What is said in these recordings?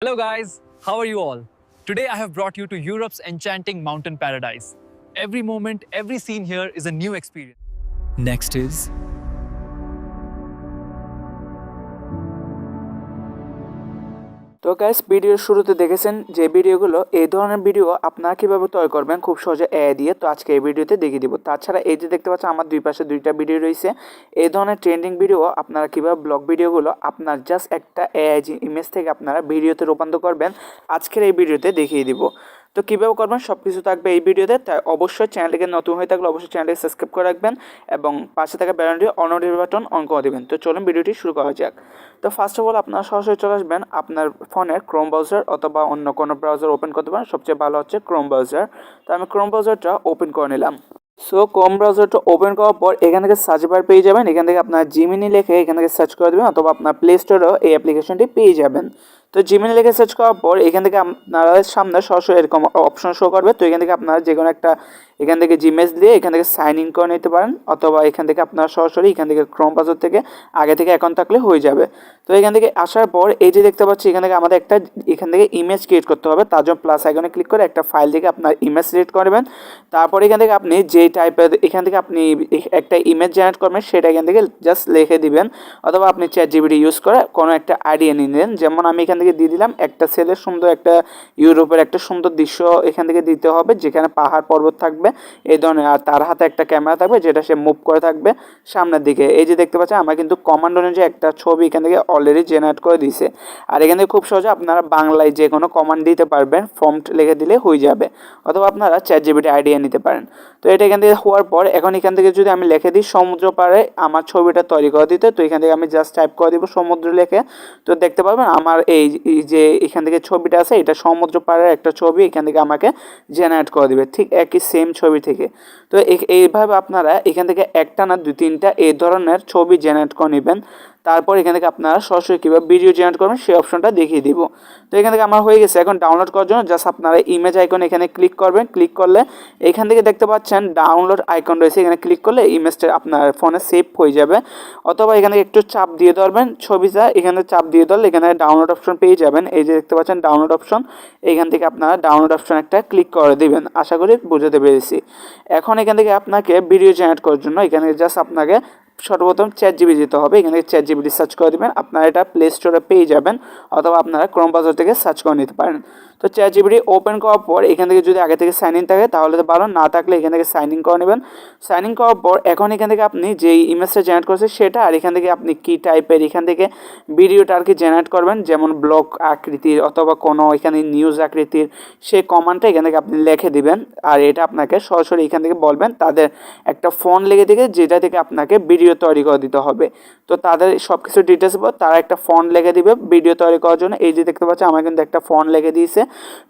Hello, guys. How are you all? Today, I have brought you to Europe's enchanting mountain paradise. Every moment, every scene here is a new experience. Next is তো গ্যাস ভিডিওর শুরুতে দেখেছেন যে ভিডিওগুলো এই ধরনের ভিডিও আপনারা কীভাবে তৈরি করবেন? খুব সহজে এ দিয়ে তো আজকে এই ভিডিওতে দেখিয়ে দিব। তাছাড়া এই যে দেখতে পাচ্ছেন, আমার দুই পাশে দুইটা ভিডিও রয়েছে। এই ধরনের ট্রেন্ডিং ভিডিও আপনারা কীভাবে ব্লগ ভিডিওগুলো আপনার জাস্ট একটা এআইজি ইমেজ থেকে আপনারা ভিডিওতে রূপান্তর করবেন, আজকের এই ভিডিওতে দেখিয়ে দিব। তো কীভাবে করবেন সব কিছু থাকবে এই ভিডিওতে। তাই অবশ্যই চ্যানেলটিকে নতুন হয়ে থাকলে অবশ্যই চ্যানেলটিকে সাবস্ক্রাইব করে রাখবেন এবং পাশে থাকা ব্যানারটি অনডির বাটন অন করে দেবেন। তো চলুন ভিডিওটি শুরু করা যাক। তো ফার্স্ট অফ অল আপনারা সরাসরি চলে আসবেন আপনার ফোনের ক্রোম ব্রাউজার অথবা অন্য কোনো ব্রাউজার ওপেন করতে পারেন। সবচেয়ে ভালো হচ্ছে ক্রোম ব্রাউজার তো আমি ক্রোম ব্রাউজারটা ওপেন করে নিলাম। সো ক্রোম ব্রাউজারটা ওপেন করার পর এখান থেকে সার্চ বার পেয়ে যাবেন। এখান থেকে আপনার জিমিনি লিখে এখান থেকে সার্চ করে দেবেন অথবা আপনার প্লে স্টোরেও এই অ্যাপ্লিকেশনটি পেয়ে যাবেন। তো জিমেলে লিখে সার্চ করার পর এখান থেকে আপনারা সামনে সরাসরি এরকম অপশন শো করবে। তো এখান থেকে আপনারা যে কোনো একটা এখান থেকে জিমেজ দিয়ে এখান থেকে সাইন ইন করে নিতে পারেন অথবা এখান থেকে আপনারা সরাসরি এখান থেকে ক্রোম ব্রাউজার থেকে আগে থেকে অ্যাকাউন্ট থাকলে হয়ে যাবে তো এখান থেকে আসার পর এই যে দেখতে পাচ্ছি এখান থেকে আমাদের একটা এখান থেকে ইমেজ ক্রিয়েট করতে হবে তার জন্য প্লাস আইকনে ক্লিক করে একটা ফাইল থেকে আপনার ইমেজ সিলেক্ট করবেন তারপর এখান থেকে আপনি যেই টাইপের এখান থেকে আপনি একটা ইমেজ জেনারেট করবেন সেটা এখান থেকে জাস্ট লিখে দিবেন অথবা আপনি চ্যাট জিবিটি ইউজ করে কোনো একটা আইডিয়া নিয়ে নিলেন যেমন আমি এখান থেকে দিয়ে দিলাম একটা সেলের সুন্দর একটা ইউরোপের একটা সুন্দর দৃশ্য এখান থেকে দিতে হবে যেখানে পাহাড় পর্বত থাকবে এই ধরনের, আর তার হাতে একটা ক্যামেরা থাকবে যেটা সে মুভ করে থাকবে সামনের দিকে। এই যে দেখতে পাচ্ছেন, আমরা কিন্তু কমান্ড অনুযায়ী একটা ছবি এখান থেকে অলরেডি জেনারেট করে দিছে আর এখান থেকে খুব সহজে আপনারা বাংলায় যে কোনো কমান্ড দিতে পারবেন ফর্মট লিখে দিলে হয়ে যাবে। অথবা আপনারা চ্যাট জিবিটি আইডিয়া নিতে পারেন। তো এটা এখান থেকে হওয়ার পর, এখন এখান থেকে যদি আমি লিখে দিই সমুদ্র পাড়ে আমার ছবিটা তৈরি করে দিতে, তো এখান থেকে আমি জাস্ট টাইপ করে দিব সমুদ্র লেখে। তো দেখতে পাবেন আমার এই যে এখান থেকে ছবিটা আছে, এটা সমুদ্র পাড়ের একটা ছবি, এখান থেকে আমাকে জেনারেট করে দিবে। ঠিক একই সেম ছবি থেকে। তো এই- এইভাবে আপনারা এখান থেকে একটা না দুই তিনটা এই ধরনের ছবি জেনারেট করে নেবেন। তারপর এখান থেকে আপনারা সরাসরি কীভাবে ভিডিও জেনারেট করবেন সেই অপশনটা দেখিয়ে দিব। তো এখান থেকে আমার হয়ে গেছে। এখন ডাউনলোড করার জন্য জাস্ট আপনারা ইমেজ আইকন এখানে ক্লিক করবেন। ক্লিক করলে এখান থেকে দেখতে পাচ্ছেন ডাউনলোড আইকন রয়েছে। এখানে ক্লিক করলে ইমেজটা আপনার ফোনে সেভ হয়ে যাবে। অথবা এখানে একটু চাপ দিয়ে ধরবেন। ছবিটা এখানে চাপ দিয়ে ধরলে এখানে ডাউনলোড অপশন পেয়ে যাবেন। এই যে দেখতে পাচ্ছেন ডাউনলোড অপশন এখান থেকে আপনারা ডাউনলোড অপশন একটা ক্লিক করে দিবেন। আশা করি বুঝতে পেরেছি। এখন এখান থেকে আপনাকে ভিডিও জেনারেট করার জন্য এখানে জাস্ট আপনাকে সর্বপ্রথম চ্যাট জিবি দিতে হবে। এখানে থেকে চ্যাট জিবিটি সার্চ করে দেবেন। আপনারা এটা প্লে স্টোরে পেয়ে যাবেন অথবা আপনারা ক্রোম ব্রাউজার থেকে সার্চ করে নিতে পারেন। তো চ্যাট জিবিটি ওপেন করার পর এখান থেকে যদি আগে থেকে সাইন ইন থাকে, তাহলে তো ভালো। না থাকলে এখান থেকে সাইন ইন করে নেবেন। সাইন ইন করার পর এখন এখান থেকে আপনি যেই ইমেজটা জেনারেট করেছেন সেটা, আর এখান থেকে আপনি কী টাইপের এখান থেকে ভিডিওটা আর কি জেনারেট করবেন। যেমন ব্লগ আকৃতির অথবা কোনো এখানে নিউজ আকৃতির সেই কমান্ডটা এখান থেকে আপনি লিখে দিবেন। আর এটা আপনাকে সরাসরি এখান থেকে বলবেন। তাদের একটা ফোন লেগে থেকে যেটা থেকে আপনাকে ভিডিও তৈরি করে দিতে হবে। তো তাদের সব কিছু ডিটেলস তারা একটা ফোন লেগে দিবে ভিডিও তৈরি করার জন্য। এই যে দেখতে পাচ্ছি, আমার কিন্তু একটা ফোন লেগে দিয়েছে।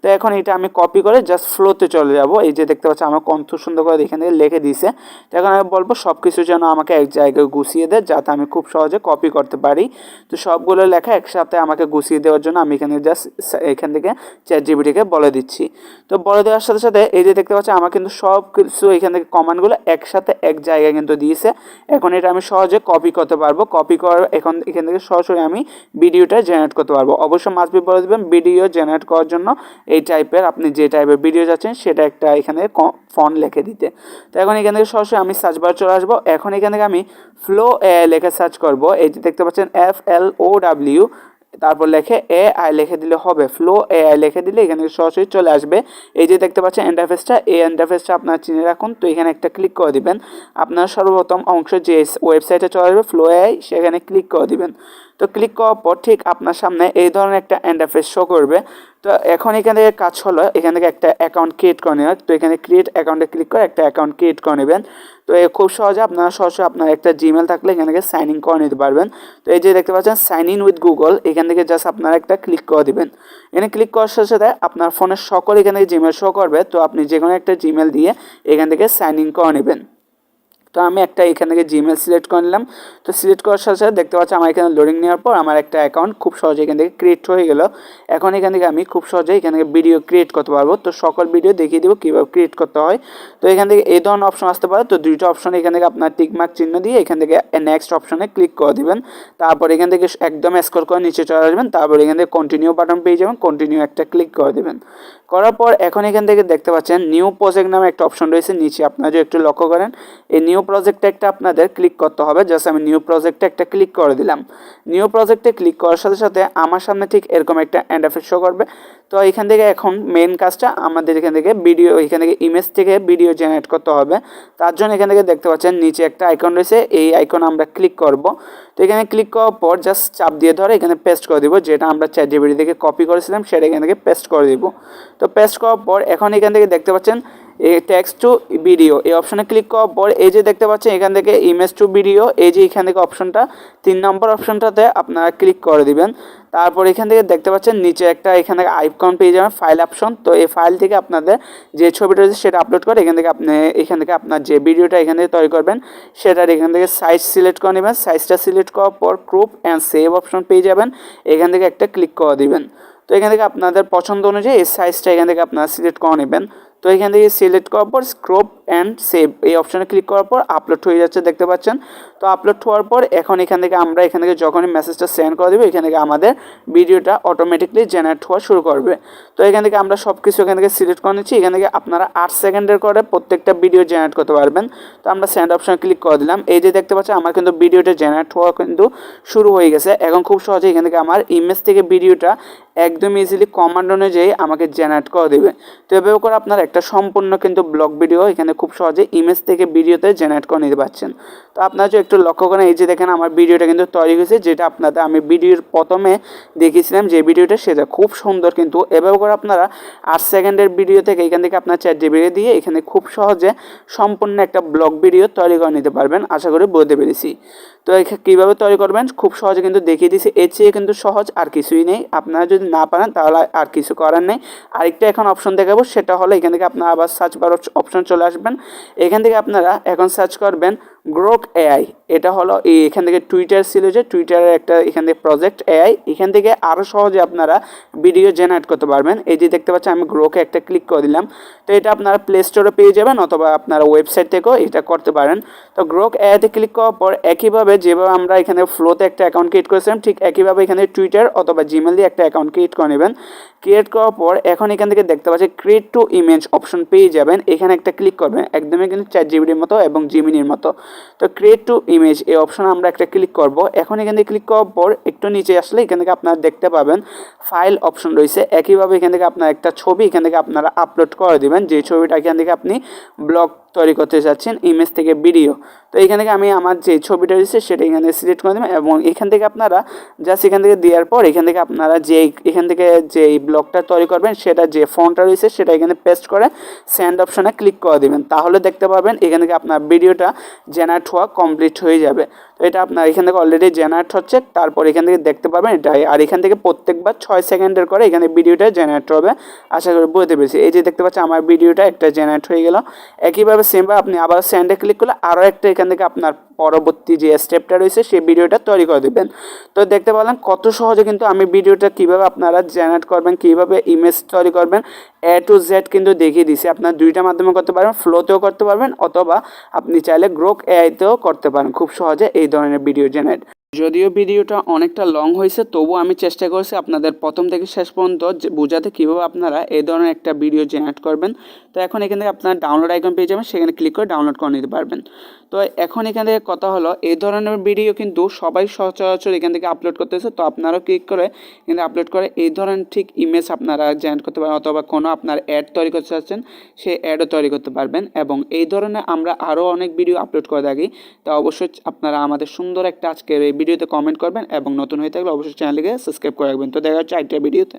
তো এখন এটা আমি কপি করে জাস্ট ফ্লোতে চলে যাব। এই যে দেখতে পাচ্ছি, আমার কণ্ঠ সুন্দর করে এখান থেকে লিখে দিয়েছে। তো এখন আমি বলব সব কিছু যেন আমাকে এক জায়গায় গুছিয়ে দেয়, যাতে আমি খুব সহজে কপি করতে পারি। তো সবগুলো লেখা একসাথে আমাকে গুছিয়ে দেওয়ার জন্য আমি এখানে জাস্ট এখান থেকে চ্যাট জিবিটিকে বলে দিচ্ছি। তো বলে দেওয়ার সাথে সাথে এই যে দেখতে পাচ্ছি, আমার কিন্তু সব কিছু এখান থেকে কমান্ডগুলো একসাথে এক জায়গায় কিন্তু দিয়েছে। এখন এটা আমি সহজে কপি করতে পারব। কপি করার এখন, এখান থেকে সরাসরি আমি ভিডিওটা জেনারেট করতে পারব। অবশ্যই মাসবি বলে দেবেন ভিডিও জেনারেট করার জন্য এই টাইপের আপনি যে টাইপের ভিডিও যাচ্ছেন, সেটা একটা এখানে ফন্ট লেখে দিতে। তো এখন এখান থেকে সরাসরি আমি সার্চ বার চলে আসব। এখন এখান থেকে আমি ফ্লো এ, লেখে সার্চ করব। এই যে দেখতে পাচ্ছেন এফ এল ও ডাব্লিউ তারপর লেখে এ আই লিখে দিলে হবে। ফ্লো এ আই লিখে দিলে এখানে সরাসরি চলে আসবে। এই যে দেখতে পাচ্ছেন ইন্টারফেসটা এই ইন্টারফেসটা আপনার চিনে রাখুন। তো এখানে একটা ক্লিক করে দিবেন। আপনার সর্বপ্রথম অংশ যে ওয়েবসাইটে চলে আসবে ফ্লো এ আই সেখানে ক্লিক করে দিবেন। তো ক্লিক করার পর ঠিক আপনার সামনে এই ধরনের একটা ইন্টারফেস শো করবে। তো এখন এখান থেকে কাজ হলো, এখান থেকে একটা অ্যাকাউন্ট ক্রিয়েট করে নেওয়া। তো এখানে ক্রিয়েট অ্যাকাউন্টে ক্লিক করে একটা অ্যাকাউন্ট ক্রিয়েট করে নেবেন। তো এ খুব সহজে আপনারা সরাসরি আপনার একটা জিমেল থাকলে এখান থেকে সাইন ইন করে নিতে পারবেন। তো এই যে দেখতে পাচ্ছেন সাইন ইন উইথ গুগল এখান থেকে জাস্ট আপনারা একটা ক্লিক করে দিবেন। এখানে ক্লিক করার সাথে সাথে আপনার ফোনের সকল এখান থেকে জিমেল শো করবে। তো আপনি যে কোনো একটা জিমেল দিয়ে এখান থেকে সাইন ইন করে নেবেন। তো আমি একটা এখান থেকে জিমেল সিলেক্ট করে নিলাম। তো সিলেক্ট করার সাথে সাথে দেখতে পাচ্ছি আমার এখানে লোডিং নেওয়ার পর আমার একটা অ্যাকাউন্ট খুব সহজে এখান থেকে ক্রিয়েট হয়ে গেল। এখন এখান থেকে আমি খুব সহজে এখান থেকে ভিডিও ক্রিয়েট করতে পারব। তো সকল ভিডিও দেখিয়ে দেবো কীভাবে ক্রিয়েট করতে হয়। তো এখান থেকে এই ধরনের অপশন আসতে পারে। তো দুইটা অপশন এখান থেকে আপনার টিকমার্ক চিহ্ন দিয়ে এখান থেকে নেক্সট অপশনে ক্লিক করে দিবেন। তারপর এখান থেকে একদম স্কোর করে নিচে চলে আসবেন। তারপর এখান থেকে কন্টিনিউ বাটন পেয়ে যাবেন। কন্টিনিউ একটা ক্লিক করে দেবেন। করার পর এখন এখান থেকে দেখতে পাচ্ছেন নিউ প্রজেক্ট নামে একটা অপশন রয়েছে নিচে। আপনারা যদি একটু লক্ষ্য করেন, এই নিউ প্রজেক্টটা একটা আপনাদের ক্লিক করতে হবে। জাস্ট আমি নিউ প্রজেক্টে একটা ক্লিক করে দিলাম। নিউ প্রজেক্টে ক্লিক করার সাথে সাথে আমার সামনে ঠিক এরকম একটা ইন্টারফেস শো করবে। তো এখান থেকে এখন মেন কাজটা আমাদের এখান থেকে ভিডিও এখান থেকে ইমেজ থেকে ভিডিও জেনারেট করতে হবে। তার জন্য এখান থেকে দেখতে পাচ্ছেন নিচে একটা আইকন রয়েছে, এই আইকন আমরা ক্লিক করব। তো এখানে ক্লিক করার পর জাস্ট চাপ দিয়ে ধরে এখানে পেস্ট করে দিব, যেটা আমরা চ্যাট জিবিডি থেকে কপি করেছিলাম, সেটা এখান থেকে পেস্ট করে দিব। তো পেস্ট করার পর এখন এখান থেকে দেখতে পাচ্ছেন এই টেক্সট টু ভিডিও এই অপশনে ক্লিক করার পর এই যে দেখতে পাচ্ছেন এখান থেকে ইমেজ টু ভিডিও এই যে এখান থেকে অপশনটা তিন নম্বর অপশনটাতে আপনারা ক্লিক করে দিবেন তারপর এখান থেকে দেখতে পাচ্ছেন নিচে একটা এখান থেকে আইকন পেয়ে যাবেন ফাইল অপশন তো এই ফাইল থেকে আপনাদের যে ছবিটা রয়েছে সেটা আপলোড করে এখান থেকে আপনি এখান থেকে আপনার যে ভিডিওটা এখান থেকে তৈরি করবেন সেটার এখান থেকে সাইজ সিলেক্ট করে নেবেন সাইজটা সিলেক্ট করার পর ক্রুপ অ্যান্ড সেভ অপশন পেয়ে যাবেন এখান থেকে একটা ক্লিক করে দিবেন তো এখান থেকে আপনাদের পছন্দ অনুযায়ী এই সাইজটা এখান থেকে আপনারা সিলেক্ট করে নেবেন তো এখান থেকে সিলেক্ট করার পর স্ক্রোপ অ্যান্ড সেভ এই অপশানে ক্লিক করার পর আপলোড হয়ে যাচ্ছে, দেখতে পাচ্ছেন? তো আপলোড হওয়ার পর এখন এখান থেকে আমরা এখান থেকে যখনই মেসেজটা সেন্ড করে দেবো, এখান থেকে আমাদের ভিডিওটা অটোমেটিকলি জেনারেট হওয়া শুরু করবে। তো এখান থেকে আমরা সব কিছু এখান থেকে সিলেক্ট করে নিচ্ছি। এখান থেকে আপনারা আট সেকেন্ডের করে প্রত্যেকটা ভিডিও জেনারেট করতে পারবেন। তো আমরা সেন্ড অপশানে ক্লিক করে দিলাম। এই যে দেখতে পাচ্ছেন, আমার কিন্তু ভিডিওটা জেনারেট হওয়া কিন্তু শুরু হয়ে গেছে। এখন খুব সহজে এখান থেকে আমার ইমেজ থেকে ভিডিওটা একদম ইজিলি কমান্ড অনুযায়ী আমাকে জেনারেট করে দেবে। তো এভাবে করে আপনার একটা সম্পূর্ণ কিন্তু ব্লগ ভিডিও এখানে খুব সহজে ইমেজ থেকে ভিডিওতে জেনারেট করে নিতে পারছেন। তো আপনারা একটু লক্ষ্য করেন, এই যে দেখেন আমার ভিডিওটা কিন্তু তৈরি হয়েছে, যেটা আপনাদের আমি ভিডিওর প্রথমে দেখিয়েছিলাম যে ভিডিওটা সেটা খুব সুন্দর কিন্তু এভাবে করে আপনারা আট সেকেন্ডের ভিডিও থেকে এখান থেকে আপনার চ্যাট জিবি দিয়ে এখানে খুব সহজে সম্পূর্ণ একটা ব্লগ ভিডিও তৈরি করে নিতে পারবেন। আশা করি বলতে পেরেছি। তো কীভাবে তৈরি করবেন খুব সহজে কিন্তু দেখিয়ে দিছি এর চেয়ে কিন্তু সহজ আর কিছুই নেই। আপনারা যদি না পারেন তাহলে আর কিছু করার নেই। আরেকটা এখন অপশন দেখাবো, সেটা হলো এখান থেকে আপনারা আবার সার্চ বার অপশন চলে আসবেন। এখান থেকে আপনারা এখন সার্চ করবেন গ্রোক এআই। এটা হলো এখান থেকে টুইটার ছিল যে টুইটারের একটা এখান থেকে প্রজেক্ট এআই। এখান থেকে আরও সহজে আপনারা ভিডিও জেনারেট করতে পারবেন। এই যে দেখতে পাচ্ছেন, আমি গ্রোকে একটা ক্লিক করে দিলাম। তো এটা আপনারা প্লে স্টোরে পেয়ে যাবেন অথবা আপনারা ওয়েবসাইট থেকেও এটা করতে পারেন। তো গ্রোক এআইতে ক্লিক করার পর একইভাবে যেভাবে আমরা এখানে ফ্লোতে একটা অ্যাকাউন্ট ক্রিয়েট করেছিলাম, ঠিক একইভাবে এখানে টুইটার অথবা জিমেল দিয়ে একটা অ্যাকাউন্ট ক্রিয়েট করে নেবেন। ক্রিয়েট করার পর এখন এখান থেকে দেখতে পাচ্ছি ক্রিয়েট টু ইমেজ অপশন পেয়ে যাবেন। এখানে একটা ক্লিক করবেন। একদমই কিন্তু চ্যাট জিবিডির মতো এবং জিমিনির মতো। তো ক্রিয়েট টু ইমেজ এই অপশন আমরা একটা ক্লিক করব। এখন এখান থেকে ক্লিক করার পর একটু নিচে আসলে এখান থেকে আপনারা দেখতে পাবেন ফাইল অপশন রয়েছে। একইভাবে এখান থেকে আপনার একটা ছবি এখান থেকে আপনারা আপলোড করে দেবেন। যে ছবিটা এখান থেকে আপনি ব্লগ তৈরি করতে চাচ্ছেন ইমেজ থেকে ভিডিও তো এখান থেকে আমি আমার যে ছবিটা রয়েছে সেটা এখানে সিলেক্ট করে দেবেন এবং এখান থেকে আপনারা জাস্ট এখান থেকে দেওয়ার পর এখান থেকে আপনারা যে এখান থেকে যে ব্লগটা তৈরি করবেন সেটা যে ফোনটা রয়েছে সেটা এখানে পেস্ট করে স্যান্ড অপশনে ক্লিক করে দেবেন। তাহলে দেখতে পাবেন এখান থেকে আপনার ভিডিওটা জেনারেট হওয়া কমপ্লিট হয়ে যাবে। এটা আপনার এখান থেকে অলরেডি জেনারেট হচ্ছে, তারপর এখান থেকে দেখতে পাবেন এটাই আর এখান থেকে প্রত্যেকবার ছয় সেকেন্ডের করে এখানে ভিডিওটা জেনারেট হবে। আশা করি বুঝতে পেরেছি। এই যে দেখতে পাচ্ছি আমার ভিডিওটা একটা জেনারেট হয়ে গেল। একইভাবে সেমভাবে আপনি আবার স্যান্ডে ক্লিক করলে আরও একটা এখান থেকে আপনার পরবর্তী যে স্টেপটা রয়েছে, সেই ভিডিওটা তৈরি করে দেবেন। তো দেখতে পেলেন কত সহজে কিন্তু আমি ভিডিওটা কীভাবে আপনারা জেনারেট করবেন, কীভাবে ইমেজ তৈরি করবেন এ টু জেড কিন্তু দেখিয়ে দিছি আপনার দুইটা মাধ্যমে করতে পারবেন ফ্লোতেও করতে পারবেন, অথবা আপনি চাইলে গ্রোক এআইতেও করতে পারেন। খুব সহজে এই ধরনের ভিডিও জেনারেট যদিও ভিডিওটা অনেকটা লং হয়েছে, তবুও আমি চেষ্টা করছি আপনাদের প্রথম থেকে শেষ পর্যন্ত বোঝাতে কীভাবে আপনারা এই ধরনের একটা ভিডিও জেনারেট করবেন। তো এখন এখান থেকে আপনারা ডাউনলোড আইকন পেয়ে যাবেন, সেখানে ক্লিক করে ডাউনলোড করে নিতে পারবেন। তো এখন এখান থেকে কথা হলো, এই ধরনের ভিডিও কিন্তু সবাই সচরাচর এখান থেকে আপলোড করতেছে, তো আপনারাও ক্লিক করে এখানে আপলোড করে এই ধরনের ঠিক ইমেজ আপনারা জেনারেট করতে পারেন, অথবা কোনো আপনার অ্যাড তৈরি করতে চাচ্ছেন, সেই অ্যাডও তৈরি করতে পারবেন। এবং এই ধরনের আমরা আরও অনেক ভিডিও আপলোড করে থাকি, তা অবশ্যই আপনারা আমাদের সুন্দর একটা আজকের এই ভিডিওতে কমেন্ট করবেন এবং নতুন হয়ে থাকলে অবশ্যই চ্যানেলকে সাবস্ক্রাইব করে রাখবেন। তো দেখা হচ্ছে আরেকটা ভিডিওতে